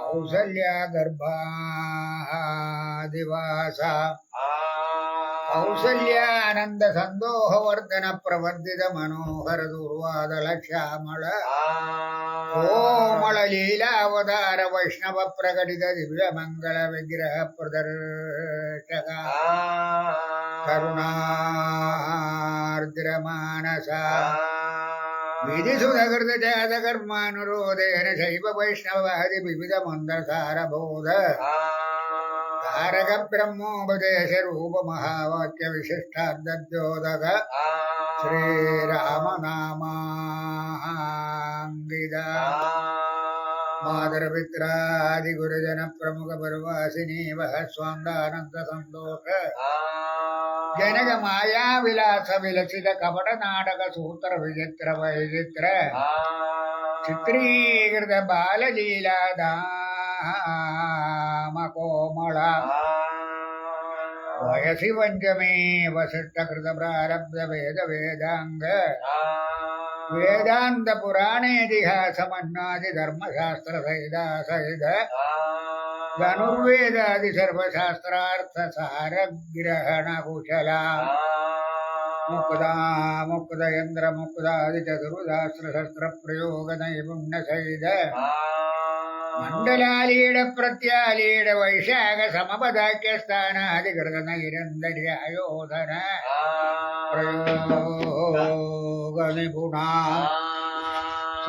ಕೌಸಲ್ಯ ಗರ್ಭಾ ದಿವಾಸ ಕೌಸಲ್ಯಾನಂದ ಸಂದೋಹವರ್ಧನ ಪ್ರವರ್ಧಿತ ಮನೋಹರ ದುರ್ವಾದ ಲಕ್ಷಾಮಳ ಕೋಮಳ ಲೀಲಾವತಾರ ವೈಷ್ಣವ ಪ್ರಕಟಿತ ದಿವ್ಯ ಮಂಗಳ ವಿಗ್ರಹ ಪ್ರದರ್ಶಕ. ಕರುಣಾರ್ದ್ರ ಮಾನಸ. जात कर्मानुरोधेन शैव वैष्णवादि विविध मन्दसारबोध तारक ब्रह्मोपदेश रूप महावाक्य विशिष्टार्द्योदक श्रीरामनामाङ्गिदा मातरपित्रादि गुरुजन प्रमुख ജനക മായാവിലാസ വിലസിത കപട നാടക സൂത്ര വിചിത്ര വൈചിത്ര ചിത്രീകൃത ബാലലീലാദാമകോമള വയസി പഞ്ചമേ വസിഷ്ഠകൃത പ്രാരബ്ധ വേദ വേദാംഗ വേദാന്ത പുരാണേതിഹാസമന്നാദി ധർമ്മശാസ്ത്ര സൈതാ സൈത ಧನುರ್ವೇದಾದಿಸರ್ವಶಾಸ್ತ್ರಾರ್ಥಸಹಾರಗ್ರಹಣಕುಶಲ ಮುಕ್ತ ಮುಕ್ತ ಯಂತ್ರ ಮುಕ್ತಾದಿಚುರುದಾಸ್ತ್ರಶಸ್ತ್ರ ಪ್ರಯೋಗ ನೈಪುಣ್ಯ ಸೈದ ಮಂಡಲಾಲೀಡ ಪ್ರತ್ಯಾಲೀಡ ವೈಶಾಖ ಸಮಪದಾಖ್ಯ ಸ್ಥಾನ ಅಧಿಕೃತ ನೈರಂದರಿ ಆಯೋಧನ ಪ್ರಯೋಗ ನಿಪುಣ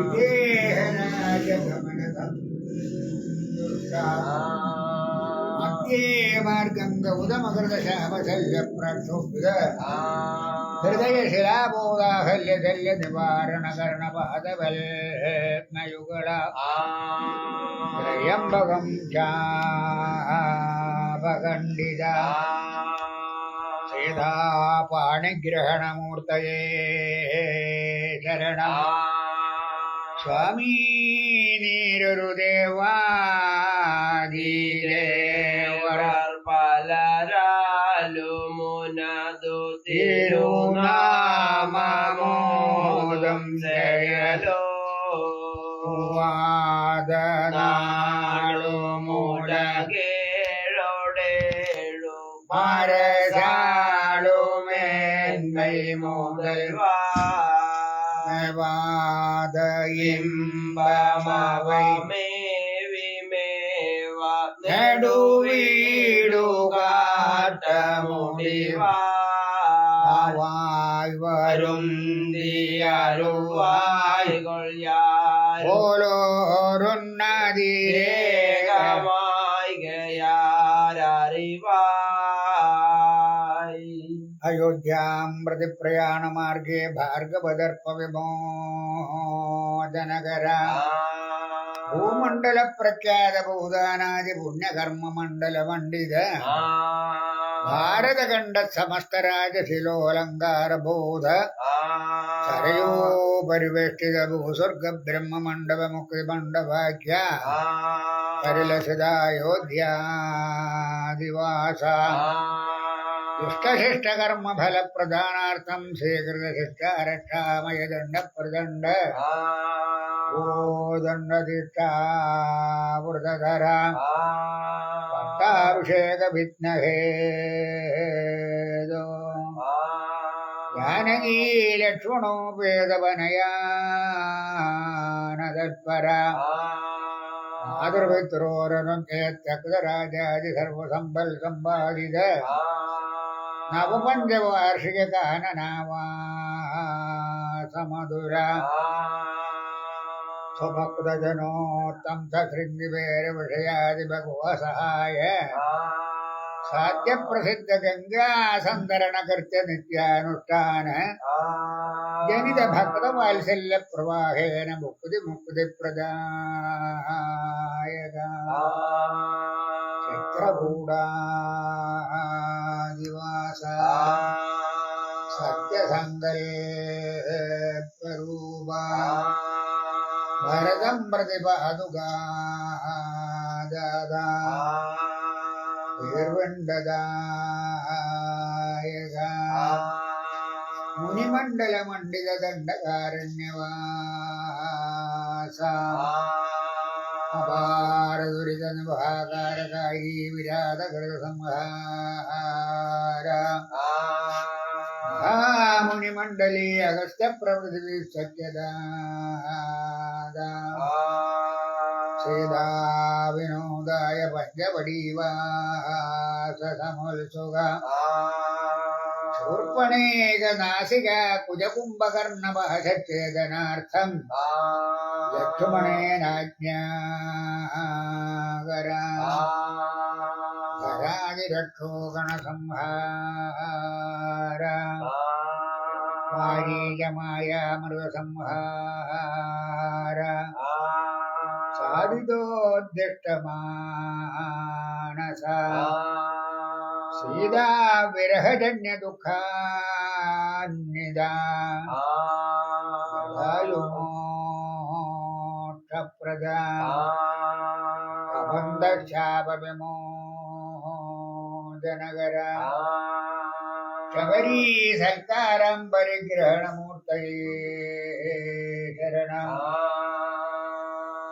नैरंदर्यायोधन प्रयोग निपुणा सुमित्रानंद दुंदलकर सौमत्री सहित சுவாமி நீரொரு தேவாதிரேவரால் பலராலு முனது திருநாமோதம் செயலோ வாதனாளு முடகேழோடேழு மரசாளும் என்மை முதல்வா. வாத இன்பமவை மேவிமேவா நடுவீடு காட்ட முடிவா முடிவா வாய் வரும் அருவாய் கொள்யார் போலோருன்னதிரேக अयोध्यां प्रति प्रयाणमार्गे भार्गवदर्पविमोचनकरा भूमण्डलप्रख्यातभूतानादि पुण्यकर्ममण्डलमण्डित भारतखण्ड समस्त राजशिलोऽलङ्कारबोध सरयो परिवेष्टित भूस्वर्ग ब्रह्ममण्डप मुक्तिमण्डपाख्या परिलसितायोध्यादिवासा दुष्टशिष्टकर्म फल प्रदानार्थं स्वीकृत शिष्टारक्षामय दण्ड प्रदण्ड ओ दण्डदिष्टा वृतधरा पट्टाभिषेक भित्नहेदो जानकी लक्ष्मणोपेदवनयानदत्परा मातृपित्रोरनुत्यक्तराजादि सर्वसम्बल सम्पादित नवपञ्चवार्षिक काननावा समधुरा स्वभक्तजनोत्तम सशृङ्गिवेर विषयादि भगवसहाय साध्य प्रसिद्ध ಸರ್ವಭೂಢಾ ನಿವಾಸ ಸತ್ಯಸಂಗರೇ ಸ್ವರೂಪ ಭರತಂ ಪ್ರತಿಪ ಅನುಗಾದ ನಿರ್ವಂಡದಾಯಕ. ಮುನಿಮಂಡಲ ಮಂಡಿತ ದಂಡಕಾರಣ್ಯವಾಸ. ಭಾಗದ ಸೂರ್ಯನ ಸಂಹಾರ ಆ ಅಗಸ್ತ್ಯ ಪ್ರವೃತಿ ಸತ್ಯದ ಶ್ರೀದಾ ವಿನೋದಾಯ ಪಂಚಪಡೀವಾ ಸಹ ಸುಗ உர்வணேகநாசிக குஜகும்பகர்ணவஹசச்சேதனார்த்தம் லட்சுமணேனாஜ்ஞாகராதிரட்சோகணசம்ஹார மாரீயமாயாமருதசம்ஹார சாதிதோத்திஷ்டமானசா ಸೀದಾ ವಿರಹಜನ್ಯ ದುಃಖ ನಿದಾಯೋಕ್ಷಪ್ರದ ಅಬಂಧಶಾಪ ವಿಮೋಜನಗರ ಶಬರೀ ಸಂಕಾರಂ ಪರಿಗ್ರಹಣ ಮೂರ್ತಯೇ ಶರಣ.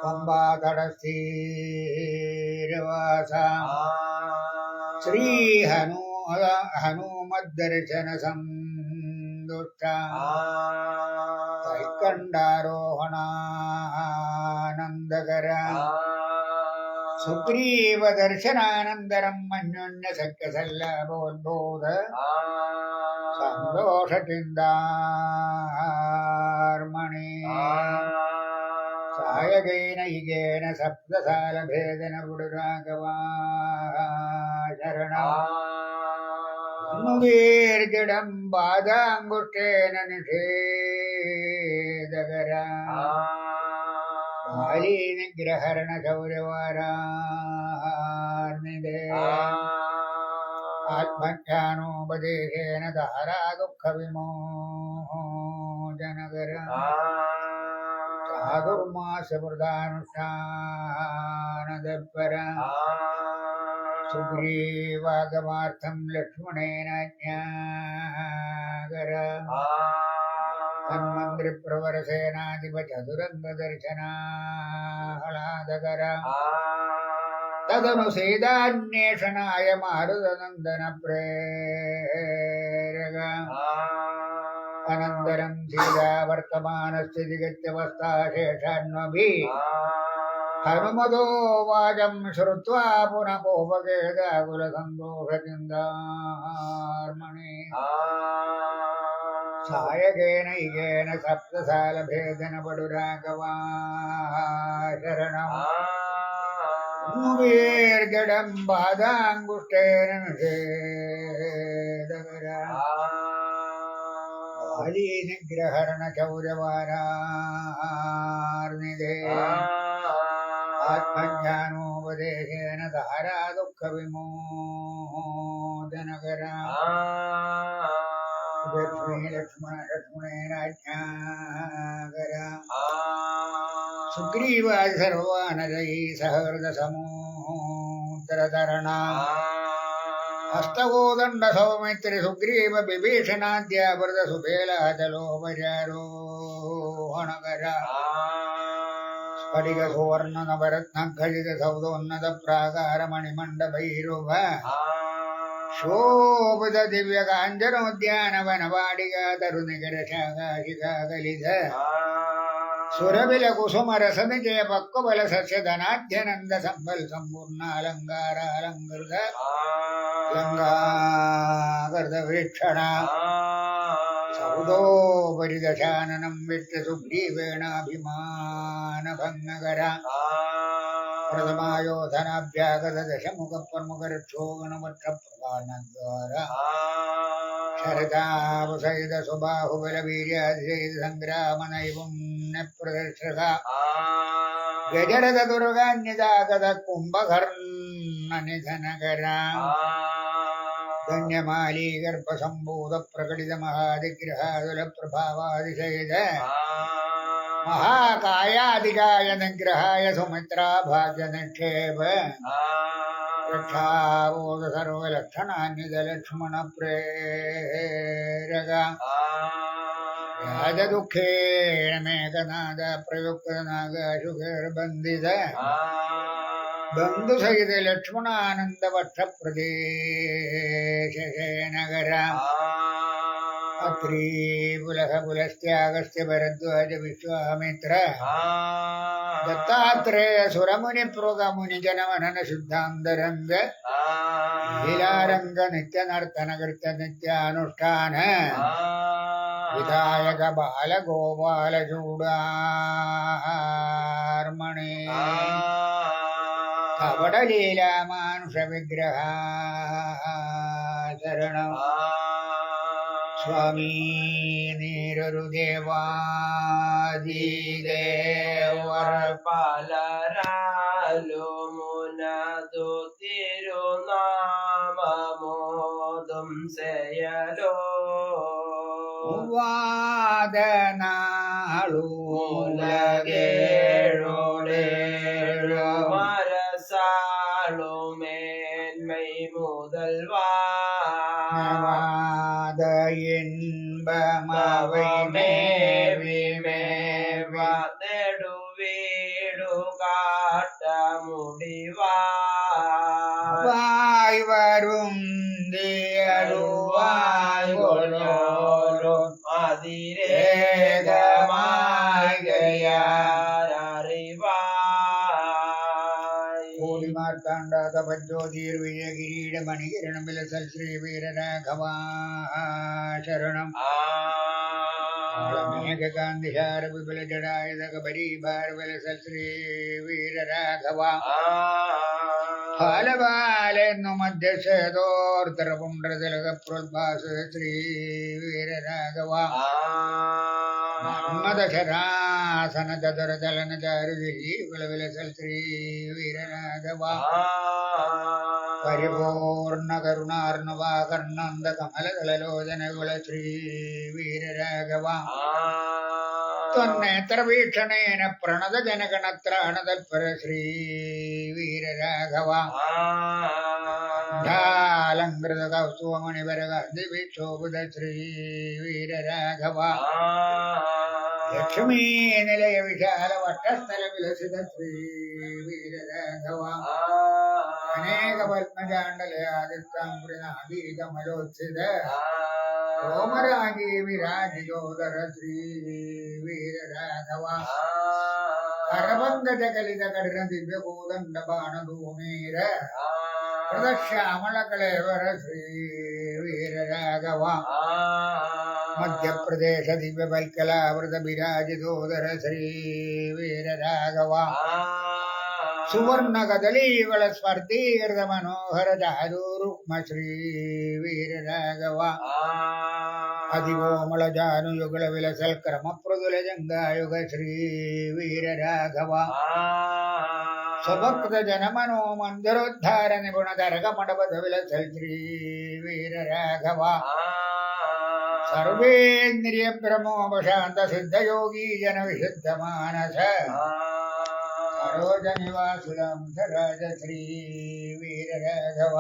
ಪಂಬಾ ಕಡಸ್ಥೀರವಾಸ श्रीहनु हनुमद्दर्शन सन्दुष्टा कैकण्डारोहणानन्दकर सुग्रीवदर्शनानन्तरम् अन्योन्यसख्यसल्लभोद्बोध सन्तोषचिन्तार्मणि सायगेन हिगेन सप्तसालभेदन पुडुराघवा ശരണം ബാധാങ്കുഷ്ടേനനിഷേധകര ബാലീനിഗ്രഹരണ സൗരവാരാർണിതേ ആത്മജ്ഞാനോപദേശേന ധാരാ ദുഃഖ വിമോചനകര ചാതുർമാസ പ്രധാനുഷ്ഠാനതപര सुग्रीवागमार्थं लक्ष्मणेन ज्ञाकर तन्मन्त्रिप्रवरसेनाधिपचतुरङ्गदर्शनाह्लादकर तदनु सीतान्वेषणाय मारुतनन्दन प्रेरग अनन्तरं सीता वर्तमानस्थितिगत्यवस्थाशेषान्वभिः हनुमतो वाचं श्रुत्वा पुनः कोपकेदाकुलसन्तोषचिन्तार्मणे सायकेन इकेन सप्तसालभेदन पडुराघवा शरणम् मुवीर्जडम् बाधाङ्गुष्ठेन निषेदकरा बालीनिग्रहरण ಆತ್ಮಜ್ಞಾನೋಪದೇಶೇನ ಧಾರಾ ದುಃಖ ವಿಮೋದನಗರ ಲಕ್ಷ್ಮೀ ಲಕ್ಷ್ಮಣ ಲಕ್ಷ್ಮಣೇನ ಅಜ್ಞಾಗರ ಸುಗ್ರೀವಾದಿ ಸರ್ವಾನರೈ ಸಹೃದ ಸಮೂದ್ರ ತರಣ ಹಸ್ತಗೋದಂಡ ಸೌಮಿತ್ರಿ ಸುಗ್ರೀವ ವಿಭೀಷಣಾದ್ಯ ಬರದ ಸುಬೇಲ ಜಲೋಪಜಾರೋ ಹಣಗರ सुवर्ण नवरत्नखलित सौदोन्नत प्राकार मणिमण्डभैरुव शोभित दिव्य काञ्चनोद्यान മാനഭംഗകര പ്രഥമായോധനാഭ്യാഗതദശമുഖപ്രമുഖരക്ഷോ ഗണവക്ഷപ്രധാനദ്വാര ശരതാവസൈത സ്വബാഹുബലവീര്യാതിശൈത സംഗ്രാമനൈപുണ്യ പ്രതിഷ്ഠത ഗജരഥ ദുർഗാന്യതാഗത കുംഭകർണനിധനകര ധന്യമാലീ ഗർഭസംഭൂത പ്രകടിത മഹാതിഗ്രഹാതുല പ്രഭാവാതിശൈത महाकायादिकाय निग्रहाय सुमित्राभाग्यनिक्षेप रक्षाबोध सर्वलक्षणान्यजलक्ष्मणप्रेरग राजदुःखेण मेघनाद प्रयुक्तनागाशुभिर्बन्दित बन्धुसहित लक्ष्मणानन्दवक्षप्रदेशनगर त्रि पुलः पुलस्त्यागस्य भरद्वाज विश्वामित्र दत्तात्रेय सुरमुनिप्रोगमुनिजनमनन शुद्धान्तरङ्ग लीलारङ्ग नित्यनर्तनकृत्य नित्यानुष्ठान विधायक बालगोपालचूडार्मणे कपडलीलामानुषविग्रहा शरणम् സ്വാമി നീരൊരു ദേവാദിദേവർ പലരാലു മുനതു തിരുനാമമോദം ചെയ്യലോ വാദനാളൂലകേഴോടേഴോ ോതിർവിജകിരീടമണികിരണമില സൽശ്രീ വീരരാഘവാ ശരണം മേഘകാന്തിഹാര വിപുല ജടായുധകരീഭാരവല സൽശ്രീ വീരരാഘവാ ഫലപാലെന്നു മധ്യക്ഷേതോർത്തരപുണ്ഡ്രതിലകപ്രോദ്ഭാസ ശ്രീ വീരരാഘവാ മന്മദശരാസന ചതുര ചലന ചാരുതിരി വിലവിലസൽ ശ്രീ വീരരാഘവ പരിപൂർണ കരുണാർണവാകർണന്ദ കമലദളലോചന കുല ശ്രീ വീരരാഘവ ത്വന്നേത്ര വീക്ഷണേന പ്രണത ജനഗണത്രാണതൽപര ശ്രീ വീരരാഘവ அலங்கிருதகௌஸ்துவமணி வரகர்தி வீட்சோபுத ஸ்ரீ வீரராகவா லட்சுமி நிலைய விஷால வட்டஸ்தல விலசித ஸ்ரீ வீரராகவா அநேக பத்மஜாண்டலே ஆதித்தாம்புரினாபீகமலோச்சித ரோமராஜி விராஜயோதர ஸ்ரீ வீரராகவா கரபங்கஜகலித கடின திவ்ய பூதண்ட பானதூமீர ಪ್ರದಶ್ಯಾಮಲಕಲೇವರ ಶ್ರೀ ವೀರರಾಘವ. ಮಧ್ಯಪ್ರದೇಶ ದಿವ್ಯ ಬಲ್ಕಲಾಮೃತ ಬಿರಾಜಿದೋದರ ಶ್ರೀ ವೀರರಾಘವ. ಸುವರ್ಣ ಕದಲೀಗಳ ಸ್ಪರ್ಧೀರ್ದ ಮನೋಹರ ಜಾದೂರುಕ್ಮ ಶ್ರೀ ವೀರರಾಘವ. ಅಧಿಗೋಮಳ ಜಾನುಯುಗಳ ವಿಲಸಲ್ ಕ್ರಮ ಪ್ರದುಲ ಜಂಗಾಯುಗ ಶ್ರೀ ವೀರರಾಘವ. ಸ್ವಭಕೃತ ಜನಮನೋ ಮಂದಿರೋದ್ಧಾರ ನಿಪುಣ ದರಗ ಮಂಡಪದ ವಿಲಸಲ್ ಶ್ರೀ ವೀರ ರಾಘವ ಸರ್ವೇಂದ್ರಿಯ ಪ್ರಮೋಪಶಾಂತ ಸಿದ್ಧ ಯೋಗಿ ಜನ ವಿಶುದ್ಧ ಮಾನಸ ಸರೋಜ ನಿವಾಸುಲಾಂಸ ರಾಜ ಶ್ರೀ ವೀರ ರಾಘವ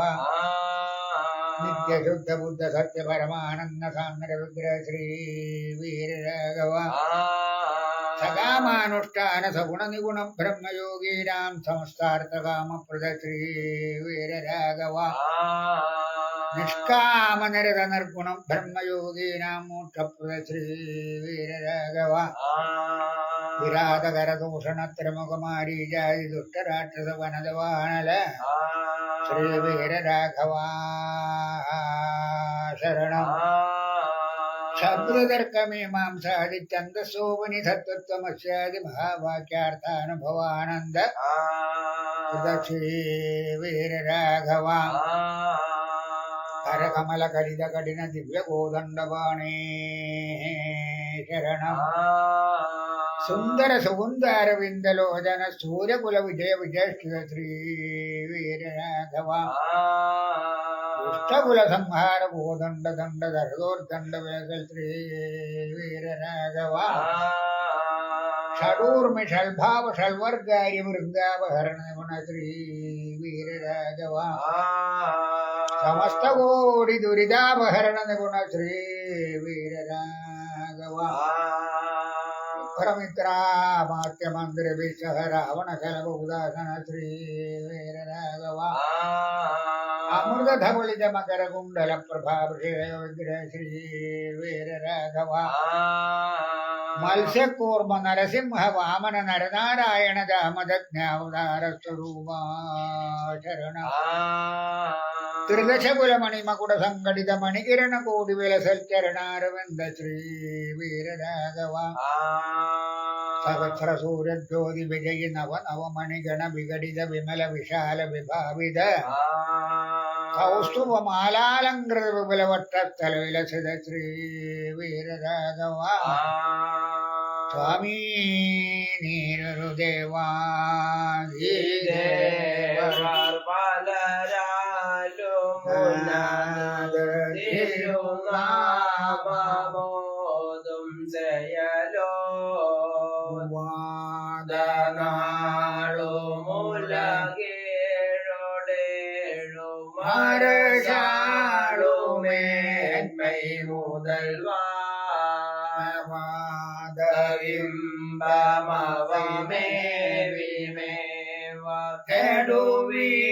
ನಿತ್ಯ ಶುದ್ಧ ಬುದ್ಧ ಸತ್ಯ ಪರಮಾನಂದ ಸಾಮ್ರ ರುದ್ರ ಶ್ರೀ ವೀರ ರಾಘವ സകാമാനുഷ്ഠാന സഗുണ നിഗുണം ബ്രഹ്മയോഗീനാം സമസ്താർത്ഥ കാമപ്രദ ശ്രീ വീരരാഘവ നിഷ്കാമ നിരത നിർഗുണം ബ്രഹ്മയോഗീനാം മോക്ഷപ്രദ ശ്രീ വീരരാഘവ വിരാതകര ദൂഷണ ത്രിമുഖമാരീജാതി ദുഷ്ടരാക്ഷസ വനതവാനല ശ്രീ വീരരാഘവ ശരണം छादृतर्कमीमांसादित्यन्दसोपनिधत्वत्वमस्यादि महावाक्यार्थानुभवानन्द वीरराघवा हरकमलकरिदकटिन दिव्यगोदण्डबाणे शरणम् సుందర సుగుందారవిందలోదన సూర్యకుల విజయ విజయ శ్రీ వీరరాఘవ அஷ்டகுல சம்ஹார பூதண்ட தண்ட தர்தோர்தண்ட வேகல் ஸ்ரீ வீரராகவா ஷடூர்மி ஷல்பாவ ஷல்வர்காரி மிருந்தாவகரணவன ஸ்ரீ வீரராகவா சமஸ்த கோடி துரிதாபகரண குண ஸ்ரீ பரமித்ராமாத்திய மந்திர விசக ராவண கலப உதாசன ஸ்ரீ வீரராகவா അമൃതധവളിതമകരകുണ്ടലപ്രഭാഭിഷേകവിഗ്രഹ ശ്രീ വീരരാഘവ മത്സ്യക്കൂർമ്മ നരസിംഹ വാമന നരനാരായണ ജാമദജ്ഞാവതാരസ്വരൂപ ശരണ ത്രിദശകുലമണിമകുട സംഘടിത മണികിരണ കോടി വിലസൽ ചരണാരവിന്ദ ശ്രീ വീരരാഘവ സഹസ്ര സൂര്യജ്യോതി വിജയി നവ നവമണിഗണ വിഘടിത വിമല വിശാല വിഭാവിത കൗസ്തുഭമാലാലങ്കൃത വിപുലവട്ടത്തലവിലസിത ശ്രീ വീരരാഘവാ സ്വാമീ നീരുദേവാ Bye.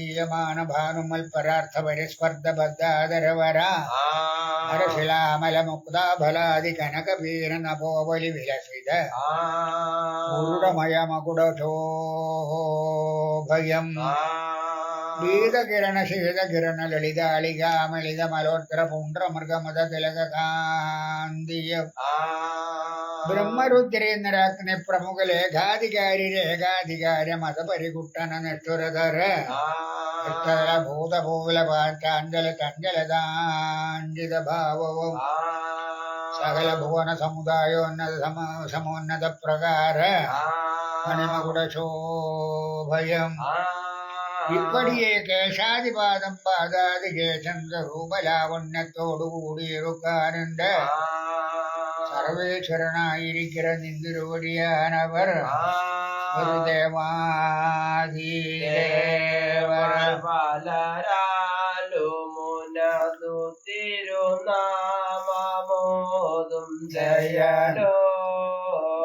സമയ സമുദീയമാന ഭാനുമൽ പരാർത്ഥ പരിസ്പർദ്ധ ബദ്ധാദരവര ഹരശിലാമല മുക്താഫലാദി കനക വീര നപോവലി വിലസിത ഗുരുടമയ മകുടശോഭയം ഗീതകിരണ ശീതകിരണ ലളിതാളികാമലിത മലോത്ര പുണ്ട്ര മൃഗമത തിലക കാന്തിയം ബ്രഹ്മരുദ്രേന്ദ്രാഗ്നി പ്രമുഖ ലേഖാധികാരി രേഖാധികാര മതപരികുട്ടന നിഷ്ഠുരധര ഭൂതഭൂല പാറ്റാഞ്ചല ചഞ്ചലതാഞ്ചിത ഭാവവും സകല ഭുവന സമുദായോന്നത സമ സമോന്നത പ്രകാര மணிமகுட சோபயம் இப்படியே கேசாதிபாதம் பாதாதி கேசந்த ரூபலாவண்யத்தோடு கூடியிருக்காருண்ட സർവേശ്വരനായിരിക്കിற നിന്തിരുവടിയാനവർ ഗുരുദേവാധീവർ പലരാലുമുനതു തിരുനാമോതും ജയലോ.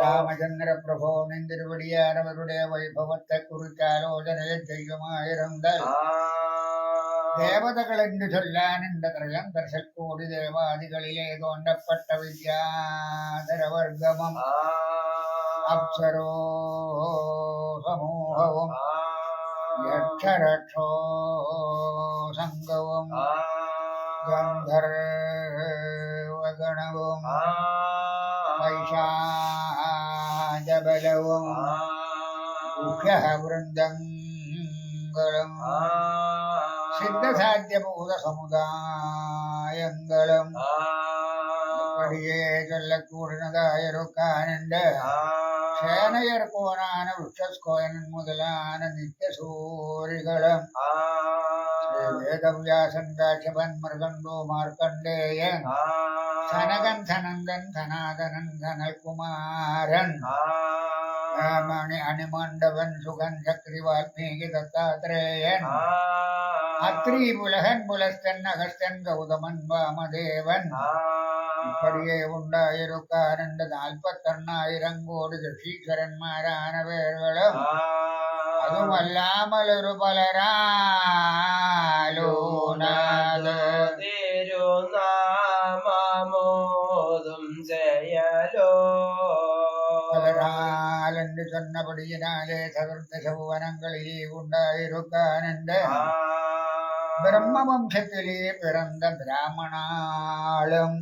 രാമചന്ദ്രപ്രഭോ നിന്തിരുവടിയാനവരുടെ വൈഭവത്തെക്കുറിച്ച് ആലോചനയെ ചെയ്യുമായിരുന്ന தேவதைகள் என்று சொல்ல நின்ற திரையம் தரிசற்கோடி தேவாதிகளிலே தோன்றப்பட்ட வித்யாதர வர்க்கமும் அப்சரோ சமூகவும் யட்சரட்சோ சங்கமும் கந்தர்வகணவும் பைஷாஜபலவும் உஷ விருந்தங்களும் സമുദായങ്ങളും இப்படியே சொல்லக்கூடியதாயிருக்கானுண்டு சேனையர் கோனான விருஷஸ்கோயன் முதலான நித்திய சூரிகளும் வேதவியாசன் காட்சபன் மிருகண்டோ மார்க்கண்டேயன் சனகன் சனந்தன் சனாதனன் சனல்குமாரன் மணி அணிமண்டவன் சுகன் சக்ரி வால்மீகி தத்தாத்திரேயன் அத்ரி உலகன் புலஸ்தன் அகஸ்தன் கௌதமன் வாமதேவன் இப்படியே ഉണ്ടായിരുക്കാറുണ്ട് കോടി ദക്ഷീശ്വരന്മാരാണ് പേരുകളും അതുമല്ലാമലൊരു പലരാലോനാഥ ജയലോ പലരാലെന്ന് ചൊന്നപടിയിനാലെ ചതുർദശ ഭുവനങ്ങളിൽ ഉണ്ടായിരുക്കാനുണ്ട് பிரம்ம வம்சத்திலே பிறந்த பிராமணாலும்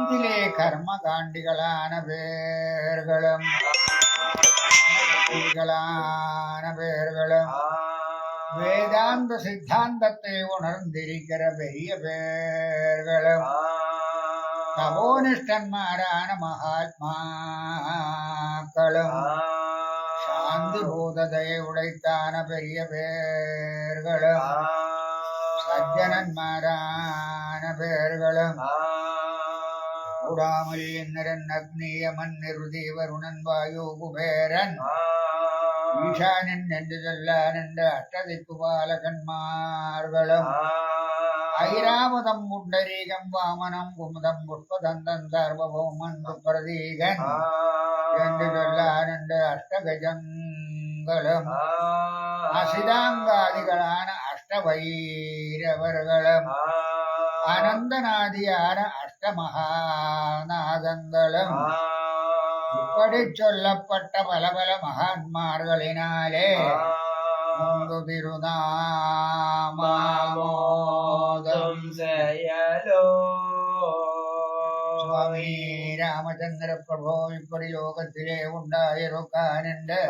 இதிலே கர்ம காண்டிகளான பேர்களும். பேர்களும் வேதாந்த சித்தாந்தத்தை உணர்ந்திருக்கிற பெரிய பேர்களும். தபோனிஷ்டன்மாரான மகாத்மாக்களும். சாந்தி பூதத்தை உடைத்தான பெரிய பேர்களும். സജ്ജനന്മാരാന പേരുകളും കൂടാമൽ ഇന്ദ്രൻ അഗ്നിയമൻ നിർദീവരുണൻ വായു കുബേരൻ ഈശാനൻ എന്റെ ചെല്ലാനെന്റെ അഷ്ടദിക്കുപാലകന്മാർകളും ഐരാവതം പുണ്ടരീകം വാമനം കുമുദം പുഷ്പദന്തം സർവഭൗമൻ പ്രതീകൻ என்று சொல்லானந்த அஷ்டகஜங்களும் அசிதாங்காதிகளான അഷ്ടവൈരവറുകളും അനന്തനാദിയാന അഷ്ടമഹാനാഗങ്ങളും ചൊല്ലപ്പെട്ട പല പല മഹാന്മാർകളിനാലെ മുണ്ടു തിരുനാമോദം സയലോ സ്വാമി രാമചന്ദ്രപ്രഭോ ഇപ്പടി ലോകത്തിലെ ഉണ്ടായിരുക്കാനുണ്ട്.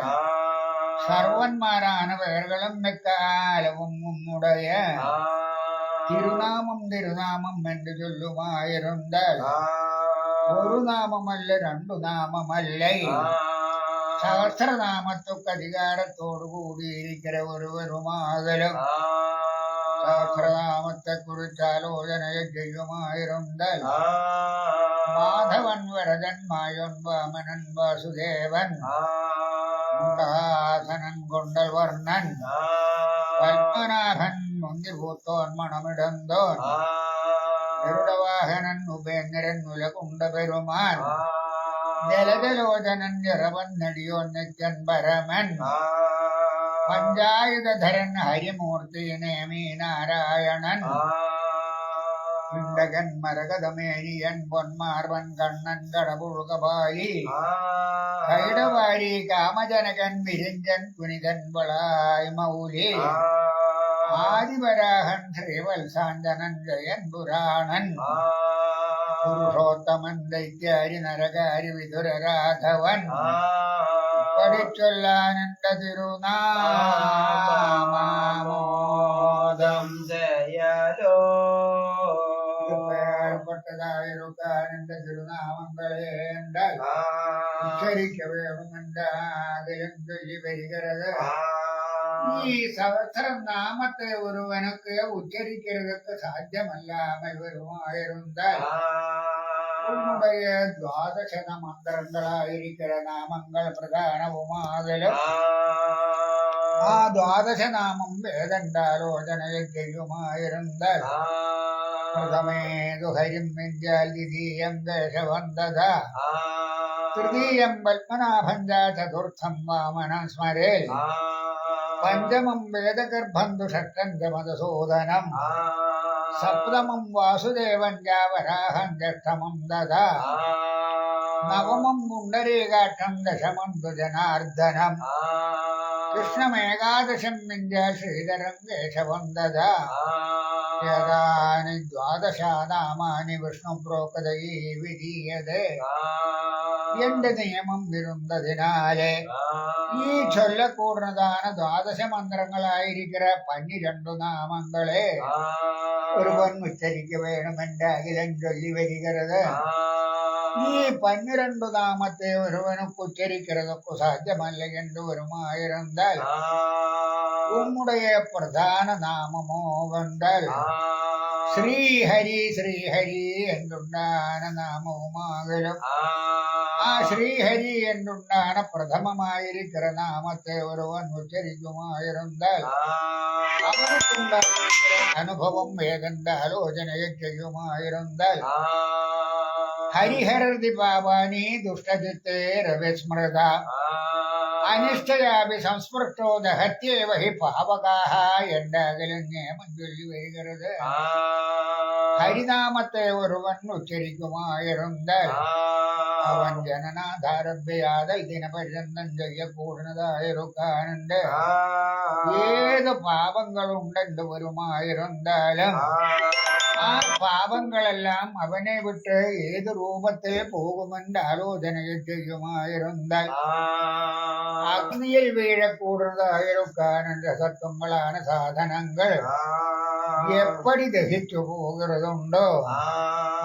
சர்வன்மாரான பெயர்களும் காலமும் உம்முடைய திருநாமம் திருநாமம் என்று சொல்லுமாயிருந்தால் ஒரு நாமம் அல்ல രണ്ടു നാമം അല്ലേ സഹസ്രനാമത്തൊക്കെ അധികാരത്തോടു കൂടിയിരിക്കുന്ന ഒരുവരുമാകലും സഹസ്രനാമത്തെ കുറിച്ച് ആലോചനയെ ചെയ്യുമായിരുന്നൽ മാധവൻ വരതൻ മായൊൻ വാമനൻ വാസുദേവൻ முண்டாசனன் கொண்டல் வர்ணன் பத்மநாகன் முந்தி பூத்தோன் மனமிடந்தோன் கருடவாகனன் உபேந்திரன் உலகுண்ட பெருமான் ஜலதலோதனன் இரவன் நடியோன் நெச்சன் பரமன். பஞ்சாயுதரன் ஹரிமூர்த்தி நேமி நாராயணன். விண்டகன் மரகதமேழியன் பொன்மார்வன் கண்ணன் கடபுழுகபாயி கைடவாரி காமஜனகன் விரிஞ்சன் புனிதன் வளாய் மௌலி. ஆதிவராகன் ஸ்ரீவல் சாந்தனன் ஜெயன் புராணன். புருஷோத்தமன் தைத்தியாரி நரகாரி விதுர ராகவன். படிச்சொல்லானந்த திருநாமோதம் ஜெய திருநாமங்களேண்டல். உச்சரிக்க வேணும் என்ற அதிலும் சொல்லி வருகிறது ഈ സഹസ്രനാമത്തെ ഒരുവനുക്ക് ഉച്ചരിക്കരുതൊക്കെ സാധ്യമല്ലാമൽ വരുമായിരുന്നാൽ உன்னுடைய துவாதசன மந்திரங்களாயிருக்கிற நாமங்கள் பிரதானவுமாகலும் ആ ദ്വാദശനാമം വേദണ്ടാലോചനയജ്ഞയുമായിരുന്നാൽ ప్రథమేదు హరిం విద్యాద్వితీయం దశవందద తృతీయం పద్మనాభం చతుర్థం వామనం స్మరే పంచమం వేదగర్భం దుషట్టం జమదసూదనం సప్తమం వాసుదేవం జావరాహం జష్టమం దదా నవమం పుండరీకాక్షం దశమం జనార్దనం కృష్ణమేకాదశం వింధ్య శ్రీధరం కేశవం దదా यदानि द्वादशानामानि വിഷ്ണുപ്രോക്തയീ വിധീയതേ എന്റെ നിയമം ഇരുന്നതിനാലെ ഈ ചൊല്ലക്കൂടുന്നതാണ് ദ്വാദശ മന്ത്രങ്ങളായിരിക്കുന്ന പന്നിരണ്ടു നാമങ്ങളെ ഒരു പൊന്നുച്ചരിക്ക് വേണമെന്റെ അഖിലം ചൊല്ലി വരികരുത് ഈ പന്നിരണ്ടു നാമത്തെ ഒരുവനും ഉച്ചരിക്കുന്നതൊക്കെ സാധ്യമല്ല എന്ന് ഒരുമായിരുന്നാൽ உம்முடைய பிரதான நாமமோ கொண்டல் ஸ்ரீஹரி ஸ்ரீஹரி என்றுண்டான நாமவுமாകലും ആ ശ്രീഹരി എന്നുണ്ടാണ് പ്രഥമമായിരിക്കുന്ന നാമത്തെ ഒരുവൻ ഉച്ചരിക്കുമായിരുന്നാൽ അവനുണ്ടായിരുന്ന അനുഭവം വേദന്റെ ആലോചനയെ ചെയ്യുമായിരുന്നാൽ ഹരിഹരതി പാവാനി ദുഷ്ടചിത്തേ രവിസ്മൃത அனிஷ்டயாபி சம்ஸ்பிருஷ்டோ தகத்தியேவ ஹி பாவகாக என்றகிலங்கே மஞ்சொல்லி வருகிறது ஹரிநாமத்தை ஒருவன் உச்சரிக்குமாயிருந்தால் அவன் ஜனநாதாரம்பியாதல் தினபரியந்தம் செய்யக்கூடுனதாயிருக்கானுண்டு ஏது பாவங்கள் உണ്ടെந்து வருமாயிருந்தாலும் പാപങ്ങളെല്ലാം അവനെ വിട്ട് ഏത് രൂപത്തിൽ പോകുമെന്ന് ആലോചന ചെയ്യുമായിരുന്നാൽ അഗ്നിയിൽ വീഴക്കൂടുന്നതായിരിക്കാൻ രസത്വങ്ങളാണ് സാധനങ്ങൾ എപ്പടി ദഹിച്ചു പോകുന്നതുണ്ടോ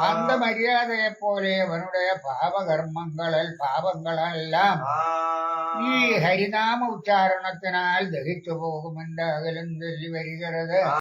அந்த மரியாதையை போலே அவனுடைய பாவகர்மங்களில் பாவங்களெல்லாம் ഈ ഹരിനാമ ഉച്ചാരണത്തിനാൽ ദഹിച്ചു പോകുമെന്ന് അകലും ചൊല്ലി വരികരുത്